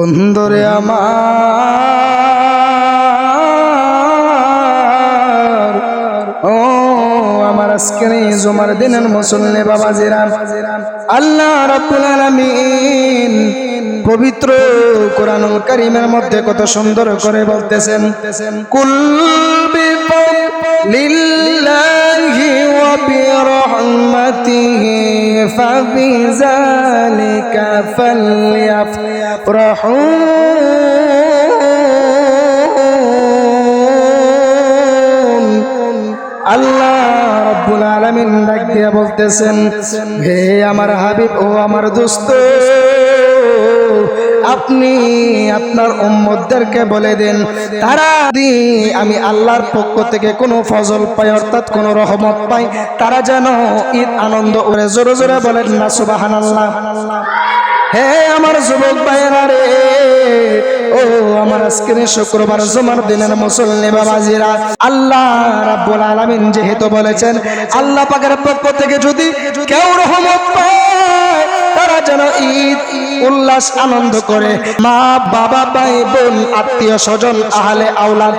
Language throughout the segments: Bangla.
বন্ধুরে আমার। ও আমার আজকের জমার দিনের মুসল্লি বাবা জিরান আল্লাহ রাব্বুল আলামিন পবিত্র কোরআনুল কারীমের মধ্যে কত সুন্দর করে বলতেছেন, কুল লিল্লাহি ওয়া বিরহমাতিহি فبذلك فليفرحوا আল্লাহ রব্বুল আলমিন ডাক দিয়া বলতেছেন, হে আমার হাবিব ও আমার দোস্ত আপনি আপনার উম্মতদেরকে বলে দেন, তারা আমি আল্লাহর পক্ষ থেকে কোনো ফজল পাই, অর্থাৎ কোনো রহমত পাই, তারা যেন ঈদ আনন্দ ওরে জোরে জোরে বলেন, না, সুবহানাল্লাহ। হে আমার যুবক ভাইয়েরা রে, ও আমার আজকের শুক্রবার জমার দিনের মুসল্লি বাবাজিরা, আল্লাহ রাব্বুল আলামিন যেহেতু বলেছেন, আল্লাহ পাকের পক্ষ থেকে যদি কেউ রহমত পায় যেন ঈদ, উল্লাস, আনন্দ করে। মা, বাবা, ভাই, বোন, আত্মীয় স্বজন, আহলে, আওলাদ,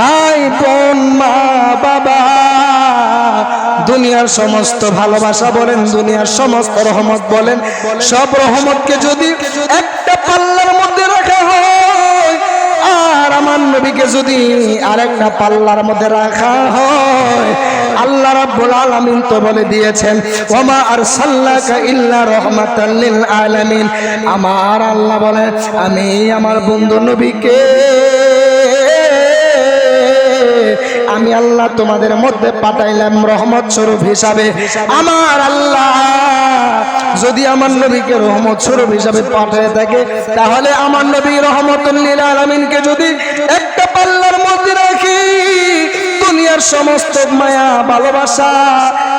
ভাই, বোন, মা, বাবা, দুনিয়ার সমস্ত ভালোবাসা বলেন, দুনিয়ার সমস্ত রহমত বলেন। সব রহমতকে যদি একটা পাল্লার মধ্যে রাখা হয়, আর আমার নবীকে যদি আরেকটা পাল্লার মধ্যে রাখা হয় আল্লাহ রাব্বুল আলামিন তো বলে দিয়েছেন, ওমা আরসালনাকা ইল্লা রাহমাতাল লিল আলামিন। আমার আল্লাহ বলে, আমি আমার বন্ধু নবীকে, আমি আল্লাহ তোমাদের মধ্যে পাঠাইলাম রহমত স্বরূপ হিসাবে। আমার আল্লাহ, যদি আমার নবীকে রহমত স্বরূপ হিসাবে পাঠিয়ে থাকে, তাহলে আমার নবী রহমতুল্লিল আলমিনকে যদি একটা রাখি দুনিয়ার সমস্ত মায়া, ভালোবাসা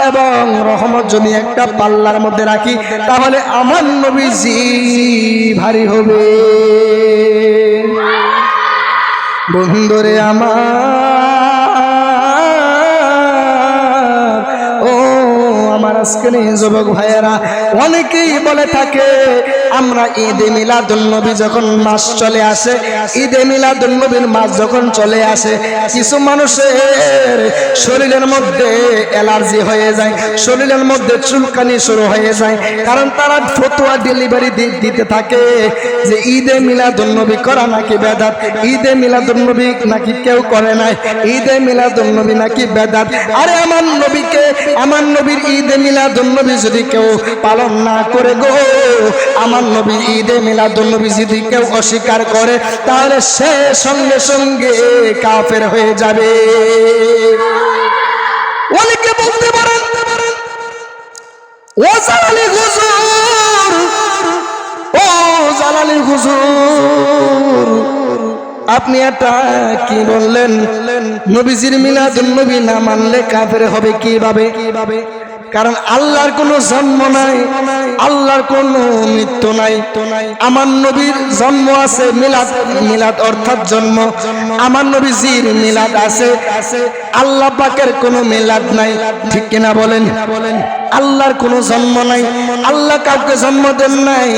এবং রহমত যদি একটা পাল্লার মধ্যে রাখি, তাহলে আমার নবীজি ভারী হবে। বন্ধুরে আমার আজকের যুবক ভাইয়েরা, অনেকেই বলে থাকে, আমরা ঈদে মিলাদুলনবী যখন মাস চলে আসে, ঈদে মাস যখন চলে আসে, কিছু মানুষের শরীরের মধ্যে অ্যালার্জি হয়ে যায়, শরীরের মধ্যে চুলকানি শুরু হয়ে যায়, কারণ তারা ফতুয়া ডেলিভারি দিতে থাকে যে ঈদে মিলাদুল নবী করা নাকি বেদাত, ঈদে মিলাদুল নবী নাকি কেউ করে নাই, ঈদে মিলাদুল নবী নাকি বেদাত। আরে আমার নবীকে আমার নবীর ঈদে মিলাদুল নবী যদি কেউ পালন না করে গো, আমার নবী ঈদে মিলাদুল নবী যদি কেউ অস্বীকার করে, তাহলে সে সঙ্গে সঙ্গে কাফের হয়ে যাবে। অনেকে বলতে পারেন, ও জালালি হুজুর, ও জালালি হুজুর আপনি এটা কি বললেন? নবীজির মিলাদুল নবী না মানলে কাফের হবে কীভাবে? কীভাবে কারণ আল্লাহর কোনো জন্ম নাই, আল্লাহর কোনো মৃত্যু নাই। আমার নবীর জন্ম আছে মিলাদ মিলাদ অর্থাৎ জন্ম। আমার নবীজির মিলাদ আছে, আল্লাহ পাকের কোনো মিলাদ নাই। ঠিক কিনা বলেন বলেন? আল্লাহর কোনো জন্ম নাই আল্লাহ কাউকে জন্ম দেন নাই,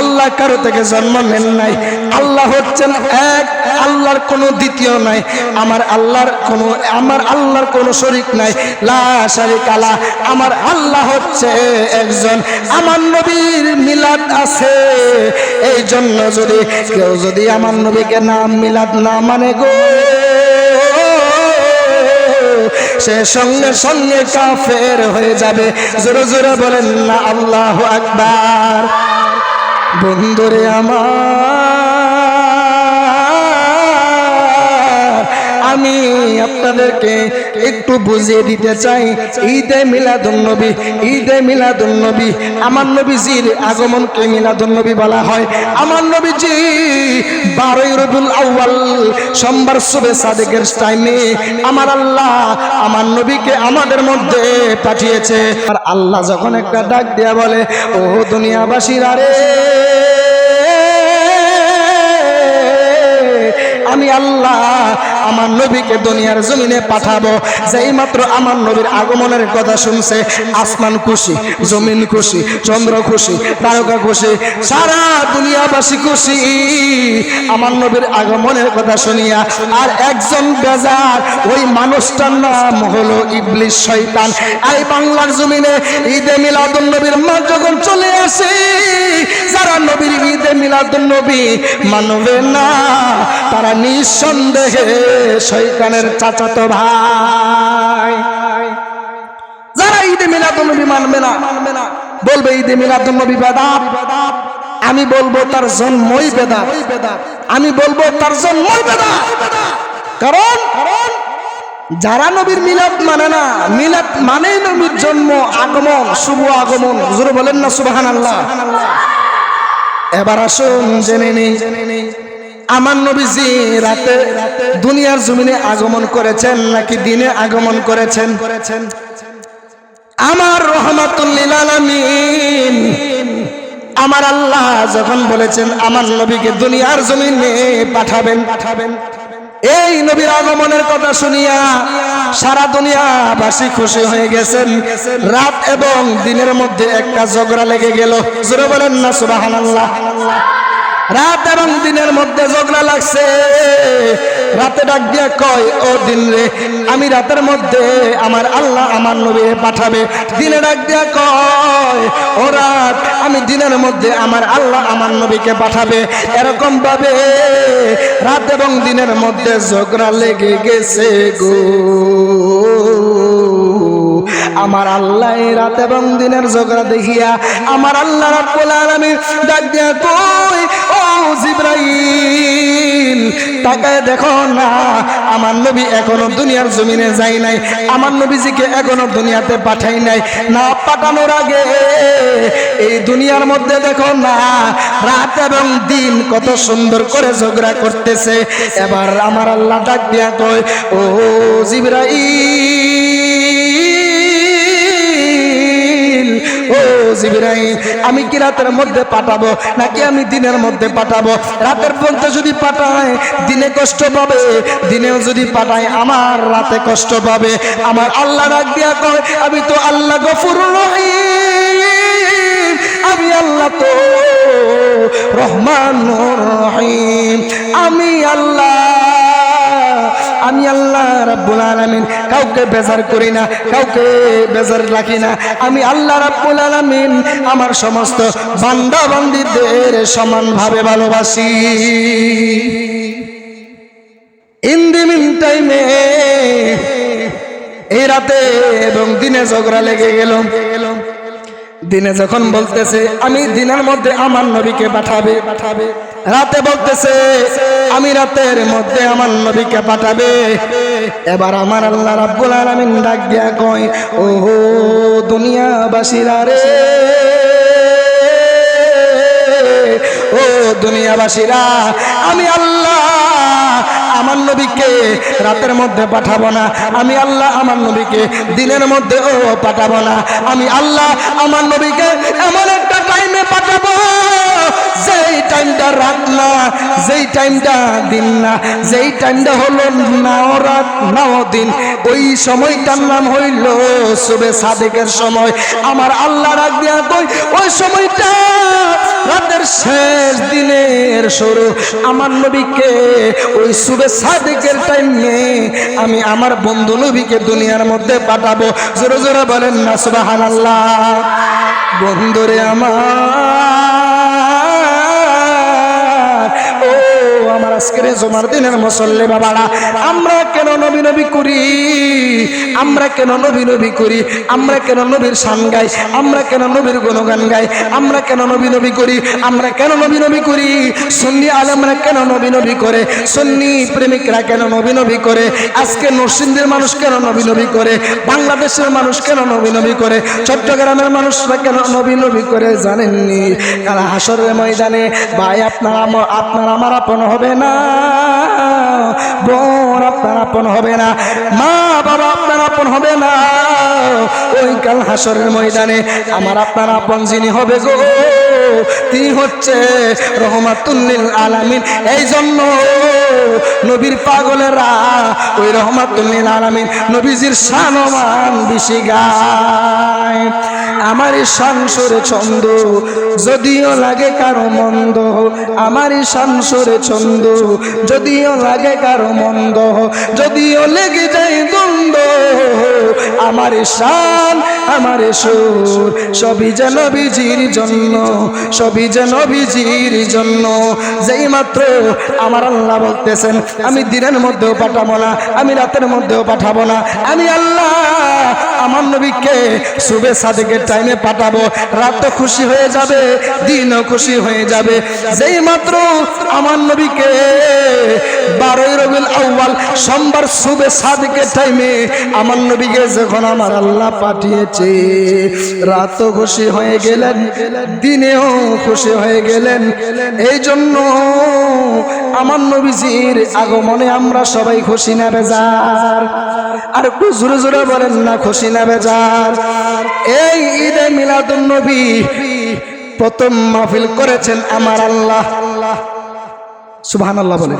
আল্লাহ কারও থেকে জন্ম নেন নাই। আল্লাহ হচ্ছেন এক, আল্লাহর কোনো দ্বিতীয় নাই। আমার আল্লাহর কোনো, আমার আল্লাহর কোনো শরিক নাই। লা শারিক আলা আমার আল্লাহ হচ্ছে একজন। আমার নবীর মিলাদ আছে। এই জন্য যদি কেউ যদি আমার নবীকে নাম মিলাদ না মানে গো সে সঙ্গে সঙ্গে কাফের হয়ে যাবে। জোরে জোরে বলেন না আল্লাহ আকবার। বন্ধুরে আমার আমি আপনাদেরকে একটু বুঝিয়ে দিতে চাই। ঈদে মিলাদুন্নবী ঈদে মিলাদুন্নবী আমার নবীজির আগমনকে মিলাদুন্নবী বলা হয়। আমার নবীজি বারোই রবিউল আউয়াল, সোমবার শুভে সাদেকের টাইমে আমার আল্লাহ আমার নবীকে আমাদের মধ্যে পাঠিয়েছে। আর আল্লাহ যখন একটা ডাক দেয়া বলে ও দুনিয়াবাসীরা রে! আমি আল্লাহ আমার নবীকে দুনিয়ার জমিনে পাঠাবো। যেই মাত্র আমার নবীর আগমনের কথা শুনছে, আসমান খুশি, জমিন খুশি, চন্দ্র খুশি, তারকা খুশি, সারা দুনিয়াবাসী খুশি। আমার নবীর আগমনের কথা শুনিয়া আর একজন বেজার, ওই মানুষটার নাম হলো ইবলিশ শয়তান। এই বাংলার জমিনে ঈদে মিলাদুন নবীর মা যখন চলে আসে, যারা নবীর ঈদে মিলাদুন নবী মানবে না, তারা নিঃসন্দেহে শয়তানের চাচাতো ভাই। যারা ঈদে মিলাদুন নবী মানবে না মানবে না বলবে ঈদে মিলাদুন নবী বেদাত। আমি বলব তার জন্মই বেদাত। আমি বলব তার জন্মই বেদাত। কারণ, যারা নবীর মিলাদ মানে না, মিলাদ মানেই নবীর জন্ম, আগমন, শুভ আগমন। হুজুর বলেন না সুবাহান আল্লাহ এবার আসুন জেনে নেই জেনে নেই। আমার নবীজি রাতে দুনিয়ার জমিনে আগমন করেছেন নাকি দিনে আগমন করেছেন? করেছেন আমার রহমাতুল্লিল আমার আল্লাহ যখন বলেছেন, আমার নবীকে দুনিয়ার জমিনে পাঠাবেন পাঠাবেন। এই নবীর আগমনের কথা শুনিয়া সারা দুনিয়াবাসী খুশি হয়ে গেছেন। রাত এবং দিনের মধ্যে একটা ঝগড়া লেগে গেল। জোরে বলেন না, সুবহানাল্লাহ। রাত এবং দিনের মধ্যে ঝগড়া লাগছে। রাতে ডাক দিয়া কয়, ও দিন রে, আমি রাতের মধ্যে আমার আল্লাহ আমার নবী পাঠাবে। দিনে ডাক দিয়া কয়, ও রাত, আমি দিনের মধ্যে আমার আল্লাহ আমার নবীকে পাঠাবে। এরকম ভাবে রাত এবং দিনের মধ্যে ঝগড়া লেগে গেছে গো। আমার আল্লাহ রাত এবং দিনের ঝগড়া দেখিয়া আমার আল্লাহ রাব্বুল আলামিন ডাক দিয়া কই ও জিব্রাইল, তাকায় দেখো না, আমার নবী এখনও দুনিয়ার জমিনে যাই নাই, আমার নবীজিকে এখনও দুনিয়াতে পাঠাই নাই। না পাঠানোর আগে এই দুনিয়ার মধ্যে দেখো না, রাত এবং দিন কত সুন্দর করে ঝগড়া করতেছে। এবার আমার আল্লাহ ডাক দিয়া কয়, ও জিব্রাইল ও জিব্রাইল, আমি কি রাতের মধ্যে পাঠাবো? নাকি আমি দিনের মধ্যে পাঠাবো? রাতের মধ্যে যদি পাঠায়, দিনে কষ্ট পাবে। দিনেও যদি পাঠায়, আমার রাতে কষ্ট পাবে। আমার আল্লাহ ডাক দিয়া কয়, আমি তো আল্লাহ গফুর রহিম। আমি আল্লাহ তো রহমান রহিম। আমি আল্লাহ রাব্বুল আলামিন কাউকে বেজার করি না, কাউকে বেজার রাখি না। আমি আল্লাহ রাব্বুল আলামিন আমার সমস্ত বান্দা বান্দীদের সমানভাবে ভালোবাসি। ইন দি মিন টাইমে এই রাতে এবং দিনে ঝগড়া লেগে গেল। দিনে যখন বলতেছে, আমি দিনের মধ্যে আমার নবীকে পাঠাবে পাঠাবে। রাতে বলতেছে, আমি রাতের মধ্যে আমার নবীকে পাঠাবে। এবার আমার আল্লাহ রাব্বুল আলামিন ডাক দিয়া কয় ও দুনিয়াবাসীরা রে। ও দুনিয়াবাসীরা, আমি আল্লাহ আমার নবীকে রাতের মধ্যে পাঠাবো না। আমি আল্লাহ আমার নবীকে দিনের মধ্যে ও পাঠাবো না। আমি আল্লাহ আমার নবীকে এমন একটা টাইমে পাঠাবো যেই টাইমটা রাত না যেই টাইমটা দিন না যেই টাইমটা হলো নাও রাত নাও দিন ওই সময়টার নাম হইল শুভে সাদেকের সময়। আমার আল্লাহ রাখ দিয়া কই, ওই সময়টা রাতের শেষ দিনের শুরু। আমার নবীকে ওই শুভে সাদেকের টাইম টাইমে আমি আমার বন্ধু নবীকে দুনিয়ার মধ্যে পাঠাবো। জোরে জোরে বলেন না সুবাহান আল্লাহ বন্ধুরে আমার। আজকের জমার দিনের মুসল্লি বাবারা, আমরা কেন নবী নবী করি? আমরা কেন নবী নবী করি? আমরা কেন নবীর শান গাই? আমরা কেন নবীর গুণগান গাই? আমরা কেন নবী নবী করি? আমরা কেন নবী নবী করি? সুন্নি আলমরা কেন নবী নবী করে? সুন্নি প্রেমিকরা কেন নবী নবী করে? আজকে নরসিংদীর মানুষ কেন নবী নবী করে? বাংলাদেশের মানুষ কেন নবী নবী করে? চট্টগ্রামের মানুষরা কেন নবী নবী করে জানেননি? কারণ হাসরের ময়দানে, ভাই, আপনার আপনার আমার আপন হবে না? বোন, আপনার আপন হবে না। মা, বাবা, আপনার আপন হবে না। ওই কাল হাসরের ময়দানে আমার আপনার আপন যিনি হবে গো। তিনি হচ্ছে রহমাতুল্লিল আলামিন। এই জন্য নবীর পাগলেরা ওই রহমাতুল্লিল আলামিন নবীজির শানমান বেশি গায়। আমারই সংসরে ছন্দ যদিও লাগে কারও মন্দ আমারই সংসরে ছন্দ যদিও লাগে কারও মন্দ, যদিও লেগে যায় দ্বন্দ্ব, আমার শান আমার সুর, সবই যেন বিজির জন্য, সবই যেন বিজির জন্য। যেই মাত্র আমার আল্লাহ বলতেছেন, আমি দিনের মধ্যেও পাঠাবো না, আমি রাতের মধ্যেও পাঠাবো না, আমি আল্লাহ আমার নবীকে শুভে সাদেকের টাইমে পাঠাবো। রাতও খুশি হয়ে যাবে, দিনও খুশি হয়ে যাবে। যেই মাত্র আমার নবীকে বারোই রবিল আউ্বাল সোমবার শুভে সাদেকের টাইমে আমার নবীকে যখন আমার আল্লাহ পাঠিয়েছে রাতও খুশি হয়ে গেলেন, দিনেও খুশি হয়ে গেলেন। এই জন্য আমার নবীজির আগমনে আমরা সবাই খুশি না বেজার। আর একটু জোরে জোরে বলেন না, খুশি না বেজার। এই ঈদে মিলাদুন নবী প্রথম মাহফিল করেছেন আমার আল্লাহ। আল্লাহ বলে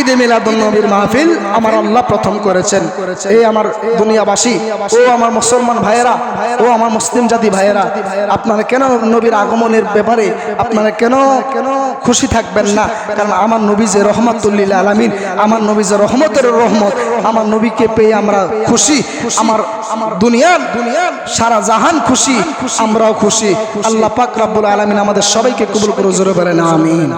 ঈদে মিলাদুন নবীর মাহফিল আমার আল্লাহ প্রথম করেছেন। এই আমার দুনিয়াবাসী, ও আমার মুসলমান ভাইয়েরা, ও আমার মুসলিম জাতি ভাইয়েরা, আপনারা কেন নবীর আগমনের ব্যাপারে আপনারা কেন কেন খুশি থাকবেন না? কারণ আমার নবী যে রহমাতুল্লিল আলামিন, আমার নবী যে রহমতের রহমত, আমার নবীকে পেয়ে আমরা খুশি, আমার আমার দুনিয়ার দুনিয়ার সারা জাহান খুশি, আমরাও খুশি। আল্লাহ পাক রাব্বুল আলামিন আমাদের সবাইকে কবুল করে জোরে বলেন, আমিন।